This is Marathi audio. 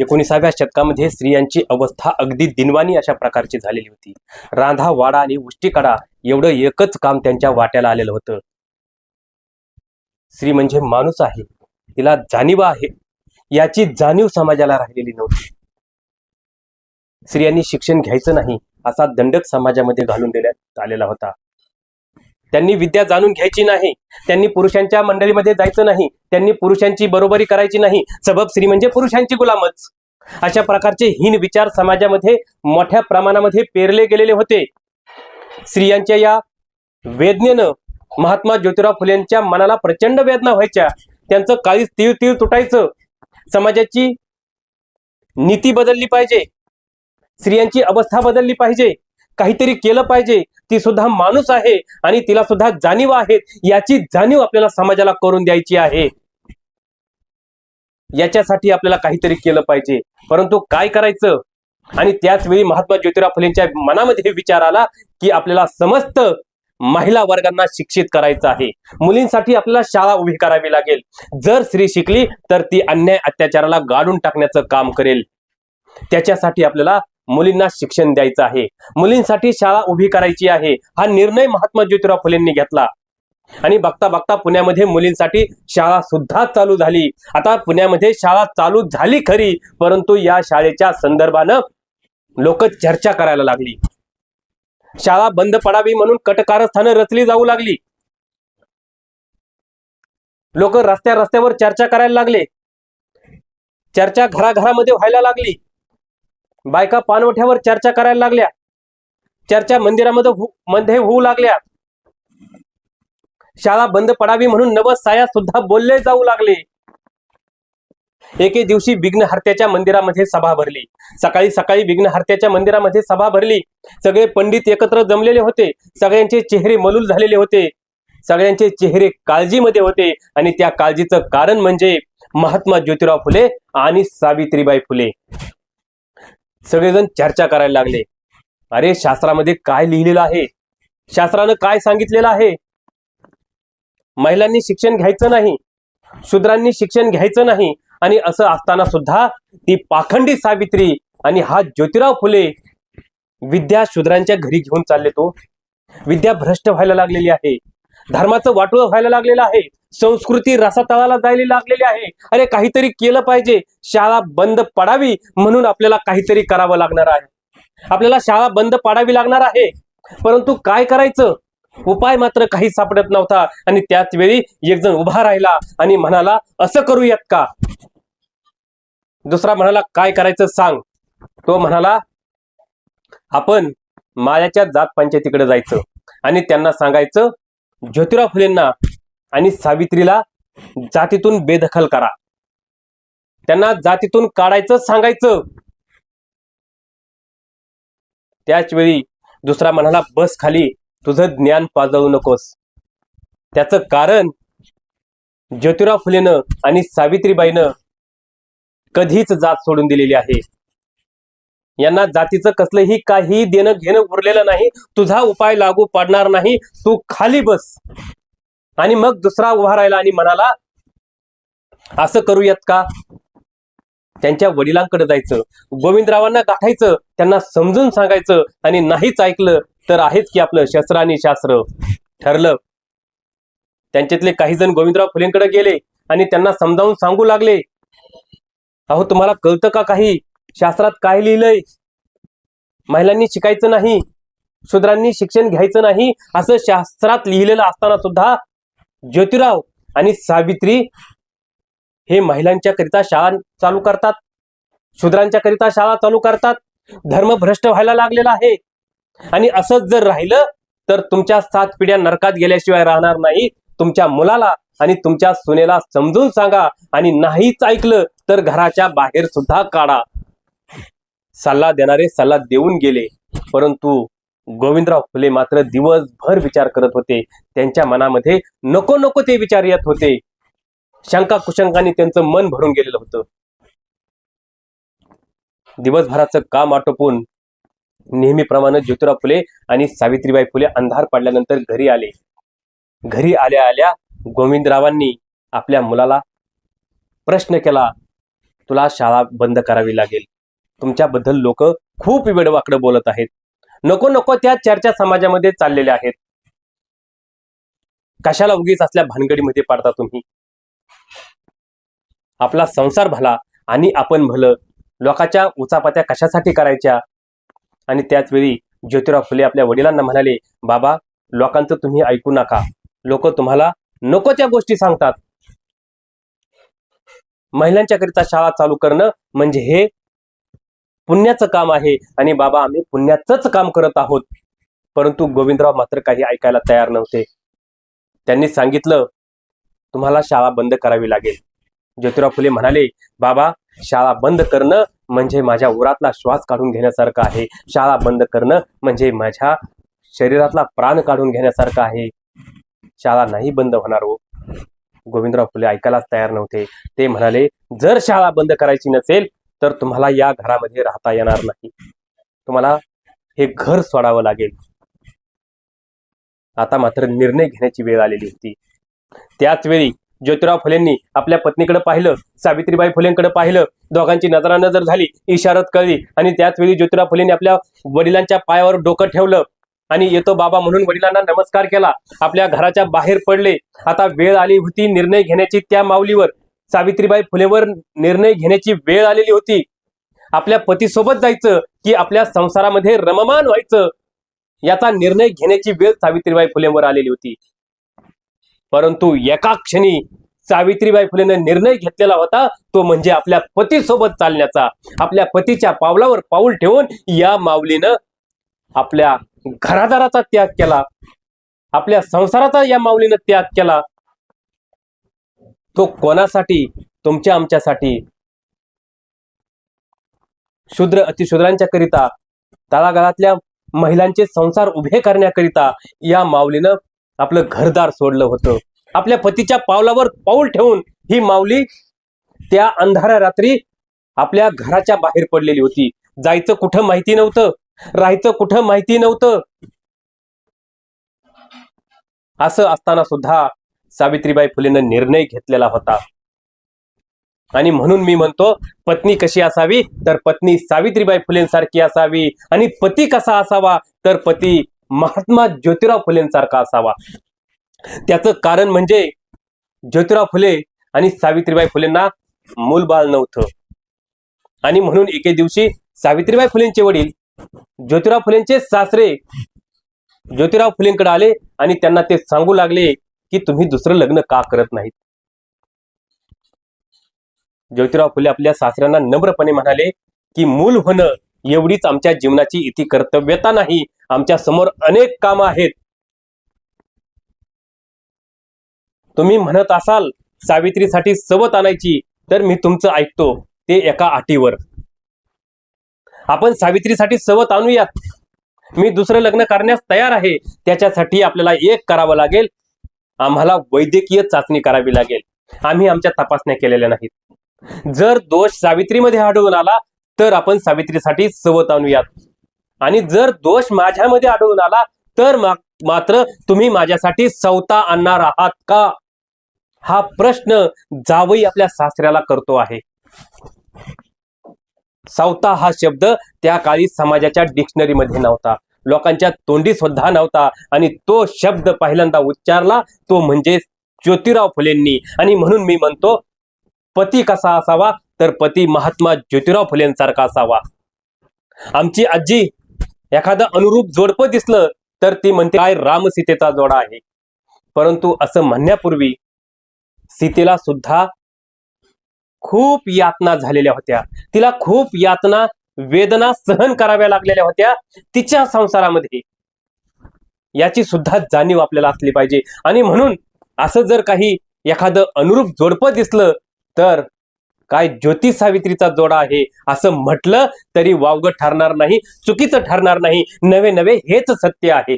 एकोणीसाव्या शतकामध्ये स्त्रियांची अवस्था अगदी दिनवानी अशा प्रकारची झालेली होती. रांधा वाडा आणि उष्टीकडा एवढं एकच काम त्यांच्या वाट्याला आलेलं होतं. स्त्री म्हणजे माणूस आहे. तिला जाणीव आहे. याची जाणीव समाजाला राहिलेली नव्हती. स्त्रियांनी शिक्षण घ्यायचं नाही असा दंडक समाजामध्ये घालून देण्यात आलेला होता. त्यांनी विद्या जाणून घ्यायची नाही त्यांनी पुरुषांच्या मंडळीमध्ये जायचं नाही त्यांनी पुरुषांची बरोबरी करायची नाही सबब स्त्री म्हणजे पुरुषांची गुलामच. अशा प्रकारचे हीन विचार समाजामध्ये मोठ्या प्रमाणामध्ये पेरले गेलेले होते. स्त्रियांच्या या वेदनेनं महात्मा ज्योतिराव फुलेंच्या मनाला प्रचंड वेदना व्हायच्या. त्यांचं काळीच तीळ तीळ तुटायचं. समाजाची नीती बदलली पाहिजे. स्त्रियांची अवस्था बदलली पाहिजे. काहीतरी केलं पाहिजे ती सुद्धा माणूस आहे आणि तिला सुद्धा जाणीव आहेत याची जाणीव आपल्याला समाजाला करून द्यायची आहे. याच्यासाठी आपल्याला काहीतरी केलं पाहिजे. परंतु काय करायचं? आणि त्याच वेळी महात्मा ज्योतिराव फुलेंच्या मनामध्ये हे विचार आला की आपल्याला समस्त महिला वर्गांना शिक्षित करायचं आहे. मुलींसाठी आपल्याला शाळा उभी करावी लागेल. जर स्त्री शिकली तर ती अन्याय अत्याचाराला गाडून टाकण्याचं काम करेल. त्याच्यासाठी आपल्याला मुलींना शिक्षण द्यायचं आहे. मुलींसाठी शाळा उभी करायची आहे. हा निर्णय महात्मा ज्योतिराव फुलेंनी घेतला. आणि बघता बघता पुण्यामध्ये मुलींसाठी शाळा सुद्धा चालू झाली. आता पुण्यामध्ये शाळा चालू झाली खरी परंतु या शाळेच्या संदर्भानं लोक चर्चा करायला लागली. शाळा बंद पडावी म्हणून कटकारस्थानं रचली जाऊ लागली. लोक रस्त्या रस्त्यावर चर्चा करायला लागले. चर्चा घराघरामध्ये व्हायला लागली. बायका पानवठ्यावर चर्चा करायला लागल्या. चर्चा मंदिरामध्ये मध्ये होऊ लागल्या. शाळा बंद पडावी म्हणून नव साया सुद्धा बोलले जाऊ लागले. एके दिवशी विघ्नहर्त्याच्या मंदिरामध्ये सभा भरली. सकाळी सकाळी विघ्नहर्त्याच्या मंदिरामध्ये सभा भरली. सगळे पंडित एकत्र जमलेले होते. सगळ्यांचे चेहरे मलूल झालेले होते. सगळ्यांचे चेहरे काळजीमध्ये होते आणि त्या काळजीचं कारण म्हणजे महात्मा ज्योतिराव फुले आणि सावित्रीबाई फुले. सगळेजण चर्चा करायला लागले. अरे शास्त्रामध्ये काय लिहिलेलं आहे? शास्त्रानं काय सांगितलेलं आहे? महिलांनी शिक्षण घ्यायचं नाही. शूद्रांनी शिक्षण घ्यायचं नाही. आणि असं असताना सुद्धा ती पाखंडी सावित्री आणि हा ज्योतिराव फुले विद्या शूद्रांच्या घरी घेऊन चालले तो. विद्या भ्रष्ट व्हायला लागलेली आहे. धर्माचं वाटोळ व्हायला लागलेलं आहे. संस्कृती रसातळाला जायला लागलेली आहे. अरे काहीतरी केलं पाहिजे. शाळा बंद पडावी म्हणून आपल्याला काहीतरी करावं लागणार आहे. आपल्याला शाळा बंद पाडावी लागणार आहे. परंतु काय करायचं? उपाय मात्र काही सापडत नव्हता. आणि त्याच वेळी एक जण उभा राहिला आणि म्हणाला असं करूयात का? दुसरा म्हणाला काय करायचं सांग. तो म्हणाला आपण मायाच्या जात पंचायतीकडे जायचं आणि त्यांना सांगायचं ज्योतिराव फुलेंना आणि सावित्रीला जातीतून बेदखल करा. त्यांना जातीतून काढायचं सांगायचं. त्याच वेळी दुसरा म्हणाला बस खाली तुझं ज्ञान पाजवू नकोस. त्याचं कारण ज्योतिराव फुलेनं आणि सावित्रीबाईनं कधीच जात सोडून दिलेली आहे. यांना जातीचं कसलंही काही देणं घेणं उरलेलं नाही. तुझा उपाय लागू पडणार नाही. तू खाली बस. आणि मग दुसरा उभा राहिला आणि म्हणाला असं करूयात का? त्यांच्या वडिलांकडे जायचं. गोविंदरावांना गाठायचं. त्यांना समजून सांगायचं. आणि नाहीच ऐकलं तर आहेच की आपलं शस्त्र आणि शास्त्र. ठरलं. त्यांच्यातले काही जण गोविंदराव फुलेंकडे गेले आणि त्यांना समजावून सांगू लागले अहो तुम्हाला कळतं का काही? शास्त्रात काय लिहिलंय? महिलांनी शिकायचं नाही शूद्रांनी शिक्षण घ्यायचं नाही असं शास्त्रात लिहिलेलं असताना सुद्धा ज्योतिराव आणि सावित्री हे महिलांच्या करिता शाळा चालू करतात. शूद्रांच्या करिता शाळा चालू करतात. धर्म भ्रष्ट व्हायला लागलेला आहे. आणि असंच जर राहिलं तर तुमच्या सात पिढ्या नरकात गेल्याशिवाय राहणार नाही. तुमच्या मुलाला आणि तुमच्या सुनेला समजून सांगा आणि नाहीच ऐकलं तर घराच्या बाहेर सुद्धा काढा. सल्ला देणारे सल्ला देऊन गेले. परंतु गोविंदराव फुले मात्र दिवसभर विचार करत होते. त्यांच्या मनामध्ये नको नको ते विचार येत होते. शंका कुशंकाने त्यांचं मन भरून गेलेलं होतं. दिवसभराचं काम आटोपून नेहमीप्रमाणे ज्योतिराव फुले आणि सावित्रीबाई फुले अंधार पडल्यानंतर घरी आले. घरी आल्या आल्या गोविंदरावांनी आपल्या मुलाला प्रश्न केला तुला शाळा बंद करावी लागेल. तुमच्याबद्दल लोक खूप वेडवाकडं बोलत आहेत. नको नको त्या चर्चा समाजामध्ये चाललेल्या आहेत. कशाला उगीच असल्या भानगडीमध्ये पाडता तुम्ही? आपला संसार भला आणि आपण भलं. लोकाच्या उचापात्या कशासाठी करायच्या? आणि त्याचवेळी ज्योतिराव फुले आपल्या वडिलांना म्हणाले बाबा लोकांचं तुम्ही ऐकू नका. लोक तुम्हाला नको त्या गोष्टी सांगतात. महिलांच्या करिता शाळा चालू करणं म्हणजे हे पुण्याचं काम आहे आणि बाबा आम्ही पुण्याचंच काम करत आहोत. परंतु गोविंदराव मात्र काही ऐकायला तयार नव्हते. त्यांनी सांगितलं तुम्हाला शाळा बंद करावी लागेल. ज्योतिराव फुले म्हणाले बाबा शाळा बंद करणं म्हणजे माझ्या उरातला श्वास काढून घेण्यासारखं आहे. शाळा बंद करणं म्हणजे माझ्या शरीरातला प्राण काढून घेण्यासारखं आहे. शाळा नाही बंद होणार हो. गोविंदराव फुले ऐकायलाच तयार नव्हते. ते म्हणाले जर शाळा बंद करायची नसेल तर तुम्हाला या घरामध्ये राहता येणार नाही. तुम्हाला हे घर सोडावं लागेल. आता मात्र निर्णय घेण्याची वेळ आलेली होती. त्याच वेळी ज्योतिराव फुलेंनी आपल्या पत्नीकडे पाहिलं सावित्रीबाई फुलेंकडे पाहिलं दोघांची नजरानजर झाली इशारत कळली आणि त्याच वेळी ज्योतिराव फुलेंनी आपल्या वडिलांच्या पायावर डोकं ठेवलं आणि येतो बाबा म्हणून वडिलांना नमस्कार केला. आपल्या घराच्या बाहेर पडले. आता वेळ आली होती निर्णय घेण्याची त्या माऊलीवर. सावित्रीबाई फुलेवर निर्णय घेण्याची वेळ आलेली होती. आपल्या पतीसोबत जायचं की आपल्या संसारामध्ये रममान व्हायचं याचा निर्णय घेण्याची वेळ सावित्रीबाई फुलेवर आलेली होती. परंतु एका क्षणी सावित्रीबाई फुलेनं निर्णय घेतलेला होता तो म्हणजे आपल्या पतीसोबत चालण्याचा. आपल्या पतीच्या पावलावर पाऊल ठेवून या माऊलीनं आपल्या घरादाराचा त्याग केला. आपल्या संसाराचा या माऊलीनं त्याग केला. तो कोणासाठी? तुमच्या आमच्यासाठी. शूद्र अतिशूद्रांच्या करिता तळागाळातल्या महिलांचे संसार उभे करण्याकरिता या माऊलीनं आपलं घरदार सोडलं होतं. आपल्या पतीच्या पावलावर पाऊल ठेवून ही माऊली त्या अंधाऱ्या रात्री आपल्या घराच्या बाहेर पडलेली होती. जायचं कुठं माहिती नव्हतं. राहायचं कुठं माहिती नव्हतं. असं असताना सुद्धा सावित्रीबाई फुलेनं निर्णय घेतलेला होता. आणि म्हणून मी म्हणतो पत्नी कशी असावी? तर पत्नी सावित्रीबाई फुलेंसारखी असावी. आणि पती कसा असावा? तर पती महात्मा ज्योतिराव फुलेंसारखा असावा. त्याचं कारण म्हणजे ज्योतिराव फुले आणि सावित्रीबाई फुलेंना मूलबाळ नव्हतं. आणि म्हणून एके दिवशी सावित्रीबाई फुलेंचे वडील ज्योतिराव फुलेंचे सासरे ज्योतिराव फुलेंकडे आले आणि त्यांना ते सांगू लागले की तुम्ही दुसरं लग्न का करत नाहीत? ज्योतिराव फुले आपल्या सासऱ्यांना नम्रपणे म्हणाले की मूल होणं एवढीच आमच्या जीवनाची इति कर्तव्यता नाही. आमच्यासमोर अनेक कामं आहेत. तुम्ही म्हणत असाल सावित्रीसाठी सवत आणायची तर मी तुमचं ऐकतो ते एका अटीवर आपण सावित्रीसाठी सवत आणूयात. मी दुसरं लग्न करण्यास तयार आहे. त्याच्यासाठी आपल्याला एक करावं लागेल. आम्हाला वैद्यकीय चाचणी करावी लागेल. आम्ही आमच्या तपासण्या केलेल्या नाहीत. जर दोष सावित्रीमध्ये आढळून आला तर आपण सावित्रीसाठी सवत आणूयात. आणि जर दोष माझ्यामध्ये आढळून आला तर मा- मात्र तुम्ही माझ्यासाठी सवता आणणार आहात का? हा प्रश्न जावई आपल्या सासऱ्याला करतो आहे. सावता हा शब्द त्या काळी समाजाच्या डिक्शनरीमध्ये नव्हता. लोकांच्या तोंडी सुद्धा नव्हता. आणि तो शब्द पहिल्यांदा उच्चारला तो म्हणजे ज्योतिराव फुलेंनी. आणि म्हणून मी म्हणतो पती कसा असावा? तर पती महात्मा ज्योतिराव फुलेंसारखा असावा. आमची आजी एखादं अनुरूप जोडपं दिसलं तर ती म्हणते काय राम सीतेचा जोडा आहे. परंतु असं म्हणण्यापूर्वी सीतेला सुद्धा खूप यातना झालेल्या होत्या. तिला खूप यातना वेदना सहन कराव्या लागलेल्या होत्या तिच्या संसारामध्ये. याची सुद्धा जाणीव आपल्याला असली पाहिजे. आणि म्हणून असं जर काही एखादं अनुरूप जोडपं दिसलं तर काय ज्योती सावित्रीचा जोडा आहे? असं म्हटलं तरी वावगं ठरणार नाही चुकीचं ठरणार नाही. नवे नवे हेच सत्य आहे.